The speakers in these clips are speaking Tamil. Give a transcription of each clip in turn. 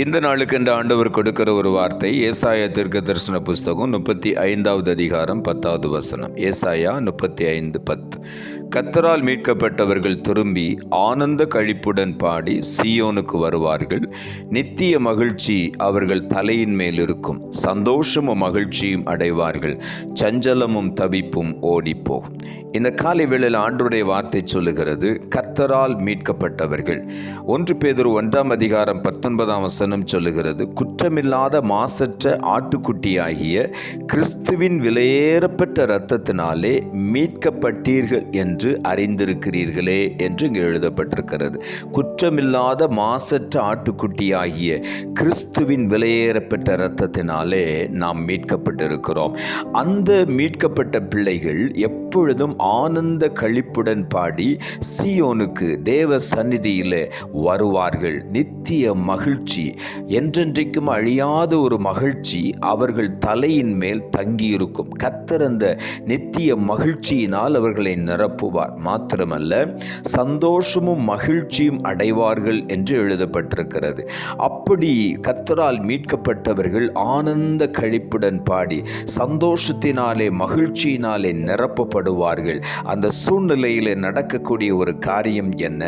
இந்த நாளுக்கென்று ஆண்டவர் கொடுக்கிற ஒரு வார்த்தை ஏசாயா தீர்க்க தரிசன புஸ்தகம் முப்பத்தி ஐந்தாவது அதிகாரம் பத்தாவது வசனம். ஏசாயா முப்பத்தி ஐந்து பத்து. கத்தரால் மீட்கப்பட்டவர்கள் திரும்பி ஆனந்த கழிப்புடன் பாடி சீயோனுக்கு வருவார்கள். நித்திய மகிழ்ச்சி அவர்கள் தலையின் மேல் இருக்கும். சந்தோஷமும் மகிழ்ச்சியும் அடைவார்கள். சஞ்சலமும் தவிப்பும் ஓடிப்போகும் இந்த காலை வேளையில் ஆண்டுடைய வார்த்தை சொல்லுகிறது கத்தரால் மீட்கப்பட்டவர்கள். ஒன்று பேதொரு ஒன்றாம் அதிகாரம் பத்தொன்பதாம் வசனம் சொல்லுகிறது குற்றமில்லாத மாசற்ற ஆட்டுக்குட்டியாகிய கிறிஸ்துவின் விலையேறப்பட்ட இரத்தத்தினாலே மீட்கப்பட்டீர்கள் என்று. அறிந்திருக்கிறீர்களே என்று இங்கு எழுதப்பட்டிருக்கிறது. குற்றமில்லாத மாசற்ற ஆட்டுக்குட்டியாகிய கிறிஸ்துவின் விலையேறப்பட்ட இரத்தத்தினாலே நாம் மீட்கப்பட்டிருக்கிறோம். அந்த மீட்கப்பட்ட பிள்ளைகள் எப்பொழுதும் ஆனந்த கழிப்புடன் பாடி சியோனுக்கு தேவ சந்நிதியில் வருவார்கள். நித்திய மகிழ்ச்சி என்றென்றைக்கும் அழியாத ஒரு மகிழ்ச்சி அவர்கள் தலையின் மேல் தங்கியிருக்கும். கத்திறந்த நித்திய மகிழ்ச்சியினால் அவர்களை நிரப்பும் நிரப்புவார் மாத்திரமல்ல சந்தோஷமும் மகிழ்ச்சியும் அடைவார்கள் என்று எழுதப்பட்டிருக்கிறது. அப்படி கத்தரால் மீட்கப்பட்டவர்கள் ஆனந்த கழிப்புடன் பாடி சந்தோஷத்தினாலே மகிழ்ச்சியினாலே நிரப்பப்படுவார்கள். அந்த சூழ்நிலையில் நடக்கக்கூடிய ஒரு காரியம் என்ன?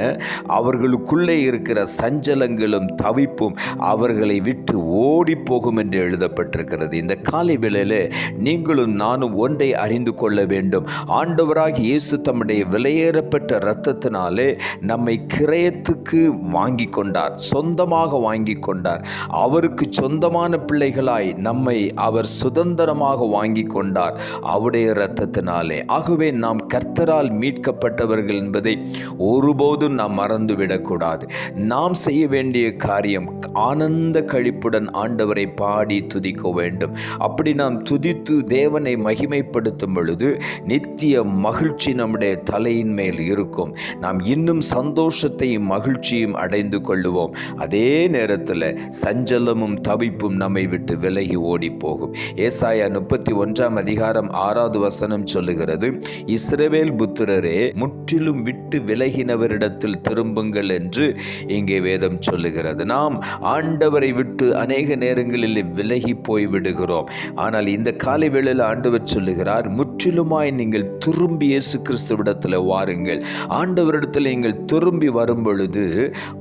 அவர்களுக்குள்ளே இருக்கிற சஞ்சலங்களும் தவிப்பும் அவர்களை விட்டு ஓடி போகும் என்று எழுதப்பட்டிருக்கிறது. இந்த காலை வேளையில் நீங்களும் நானும் ஒன்றை அறிந்து கொள்ள வேண்டும். ஆண்டவராக இயேசு தம்முடைய விலையேறப்பட்ட இரத்தத்தினாலே நம்மை கிரயத்துக்கு வாங்கி கொண்டார் சொந்தமாக வாங்கி கொண்டார். அவருக்கு சொந்தமான பிள்ளைகளாய் நம்மை அவர் சுதந்திரமாக வாங்கி கொண்டார் அவருடைய இரத்தத்தினாலே. ஆகவே நாம் கர்த்தரால் மீட்கப்பட்டவர்கள் என்பதை ஒருபோதும் நாம் மறந்துவிடக்கூடாது. நாம் செய்ய வேண்டிய காரியம் ஆனந்த கழிப்புடன் ஆண்டவரை பாடி துதிக்க வேண்டும். அப்படி நாம் துதித்து தேவனை மகிமைப்படுத்தும் பொழுது நித்திய மகிழ்ச்சி நம்முடைய தலையின் மேல் இருக்கும். நாம் இன்னும் சந்தோஷத்தையும் மகிழ்ச்சியும் அடைந்து கொள்ளுவோம். அதே நேரத்தில் சஞ்சலமும் தவிப்பும் நம்மை விட்டு விலகி ஓடி போகும் ஏசாயா முப்பத்தி ஒன்றாம் அதிகாரம் ஆறாவது வசனம் சொல்லுகிறது இஸ்ரவேல் புத்திரரே முற்றிலும் விட்டு விலகினவரிடத்தில் திரும்புங்கள் என்று இங்கே வேதம் சொல்லுகிறது. நாம் ஆண்டவரை விட்டு அநேக நேரங்களில் விலகி போய் விடுகிறோம் ஆனால் இந்த காலை வேளையில் ஆண்டவர் சொல்லுகிறார் முற்றிலுமாய் நீங்கள் திரும்பி இயேசு கிறிஸ்துவிடத்தில் வாருங்கள். ஆண்டவரிடத்தில் நீங்கள் திரும்பி வரும் பொழுது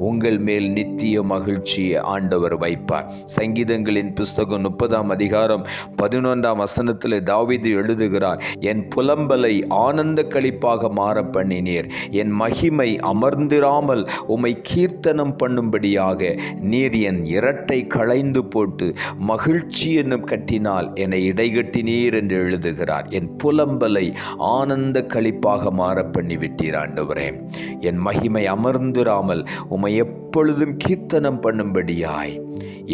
உங்கள் மேல் நித்திய மகிழ்ச்சியை ஆண்டவர் வைப்பார். சங்கீதங்களின் புஸ்தகம் முப்பதாம் அதிகாரம் பதினொன்றாம் வசனத்தில் தாவீது எழுதுகிறார் என் புலம்பலை ஆனந்த கழிப்பாக மாற பண்ணினீர். என் மகிமை அமர்ந்திராமல் உம்மை கீர்த்தனம் பண்ணும்படியாக நீர் என் இரட்டை களைந்து போட்டு மகிழ்ச்சி என்னும் கட்டினால் என்னை இடைகட்டினீர் என்று எழுதுகிறார். என் புலம்பலை ஆனந்த களிப்பாக மாற பண்ணிவிட்டீர் ஆண்டவரே. என் மகிமை அமர்ந்திராமல் உம்மை எப்பொழுதும் கீர்த்தனம் பண்ணும்படியாய்.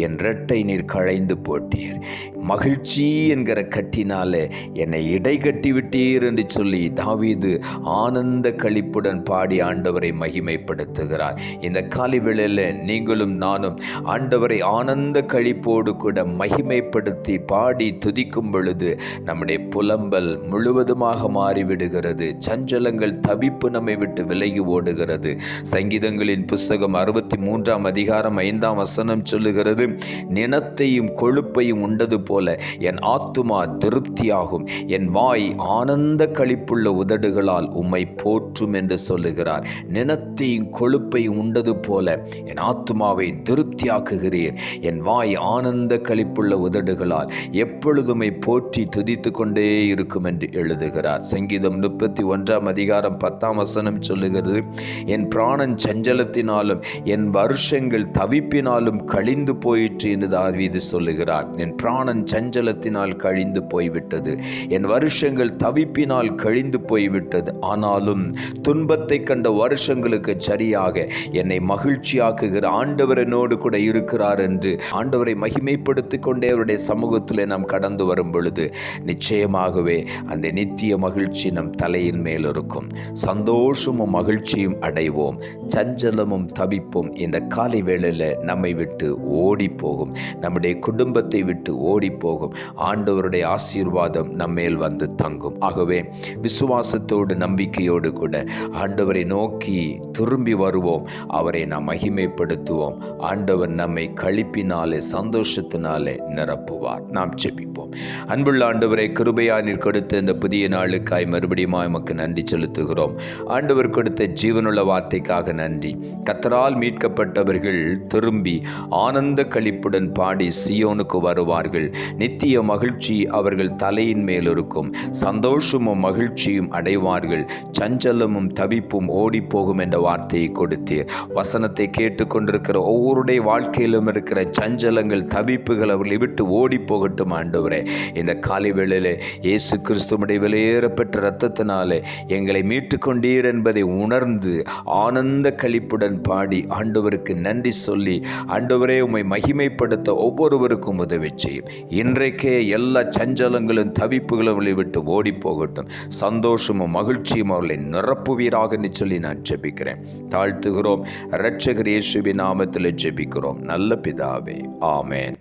என் இரட்டை நீர் களைந்து போட்டீர். மகிழ்ச்சி என்கிற கட்டினாலே என்னை இடை கட்டி விட்டீர் என்று சொல்லி தாவீது ஆனந்த களிப்புடன் பாடி ஆண்டவரை மகிமைப்படுத்துகிறார். இந்த காலை வேளையில் நீங்களும் நானும் ஆண்டவரை ஆனந்த களிப்போடு கூட மகிமைப்படுத்தி பாடி துதிக்கும் பொழுது நம்முடைய புலம்பல் முழுவதுமாக மாறிவிடுகிறது. சஞ்சலங்கள் தவிப்பு நம்மை விட்டு விலகி ஓடுகிறது. சங்கீதங்களின் புஸ்தகம் அறுபத்தி மூன்றாம் அதிகாரம் ஐந்தாம் வசனம் சொல்லுகிறது நினத்தையும் கொழுப்பையும் உண்டது போல என் ஆத்துமா திருப்தியாகும். என் வாய் ஆனந்த களிப்புள்ள உதடுகளால் உம்மை போற்றும் என்று சொல்லுகிறார். நினத்தையும் கொழுப்பையும் உண்டது போல என் ஆத்துமாவை திருப்தியாக்குகிறீர். என் வாய் ஆனந்த களிப்புள்ள உதடுகளால் எப்பொழுதுமை போற்றி துதித்து கொண்டே இருக்கும் என்று எழுதுகிறார். சங்கீதம் முப்பத்தி ஒன்றாம் அதிகாரம் பத்தாம் வசனம் சொல்லுகிறது என் பிராணன் சஞ்சலத்தினாலும் என் வருஷங்கள் தவிப்பினாலும் கழிந்து போயிற்று என்று தாவீது சொல்லுகிறார். என் பிராணன் சஞ்சலத்தினால் கழிந்து போய்விட்டது. என் வருஷங்கள் தவிப்பினால் கழிந்து போய்விட்டது. ஆனாலும் துன்பத்தை கண்ட வருஷங்களுக்கு சரியாக என்னை மகிழ்ச்சியாக்குகிற ஆண்டவர் என்னோடு கூட இருக்கிறார் என்று ஆண்டவரை மகிமைப்படுத்தி கொண்டே அவருடைய சமூகத்தில் நாம் கடந்து வரும் பொழுது நிச்சயமாகவே அந்த நித்திய மகிழ்ச்சி நம் தலையின் மேல் இருக்கும். சந்தோஷமும் மகிழ்ச்சியும் அடைவோம். சஞ்சலமும் தவிப்பும் இந்த காலை வேளையில் நம்மை விட்டு ஓடி போகும் நம்முடைய குடும்பத்தை விட்டு ஓடி போகும் ஆண்டவருடைய ஆசீர்வாதம் நம்மேல் வந்து தங்கும். ஆகவே விசுவாசத்தோடு நம்பிக்கையோடு கூட ஆண்டவரை நோக்கி திரும்பி வருவோம். அவரை நாம் மகிமைப்படுத்துவோம். ஆண்டவர் நம்மை கழிப்பினாலே சந்தோஷத்தினாலே நிரப்புவார். நாம் ஜெபிப்போம். அன்புள்ள ஆண்டவரை கிருபையா நீர் கொடுத்த இந்த புதிய நாளுக்காய் மறுபடியும் எமக்கு நன்றி செலுத்துகிறோம். ஆண்டவர் கொடுத்த ஜீவனுள்ள வார்த்தைக்காக நன்றி. கத்தரால் மீட்கப்பட்டவர்கள் திரும்பி ஆனந்த களிப்புடன் பாடி சியோனுக்கு வருவார்கள். நித்திய மகிழ்ச்சி அவர்கள் தலையின் மேல் இருக்கும். சந்தோஷமும் மகிழ்ச்சியும் அடைவார்கள். சஞ்சலமும் தவிப்பும் ஓடிப்போகும் என்ற வார்த்தையை கொடுத்தீர் வசனத்தை கேட்டுக்கொண்டிருக்கிற ஒவ்வொருடைய வாழ்க்கையிலும் இருக்கிற சஞ்சலங்கள் தவிப்புகள் அவர்களை விட்டு ஓடி போகட்டும் ஆண்டவரே. இந்த காலை வேளையிலே இயேசு கிறிஸ்துவனுடைய வெளியேறப்பெற்ற இரத்தத்தினாலே எங்களை மீட்டு கொண்டீர் என்பதை உணர்ந்து ஆனந்த களிப்புடன் பாடி ஆண்டவருக்கு நன்றி சொல்லி ஆண்டவரே உம்மை மகிமைப்படுத்த ஒவ்வொருவருக்கும் உதவி செய்யும். இன்றைக்கே எல்லா சஞ்சலங்களும் தவிப்புகளும் அவர்களை விட்டு ஓடி போகட்டும் சந்தோஷமும் மகிழ்ச்சியும் அவர்களை நிரப்புவீராக சொல்லி நான் ஜெபிக்கிறேன். தாழ்த்துகிறோம். இரட்சகர் இயேசுவின் நாமத்தில் ஜெபிக்கிறோம். நல்ல பிதாவே. ஆமேன்.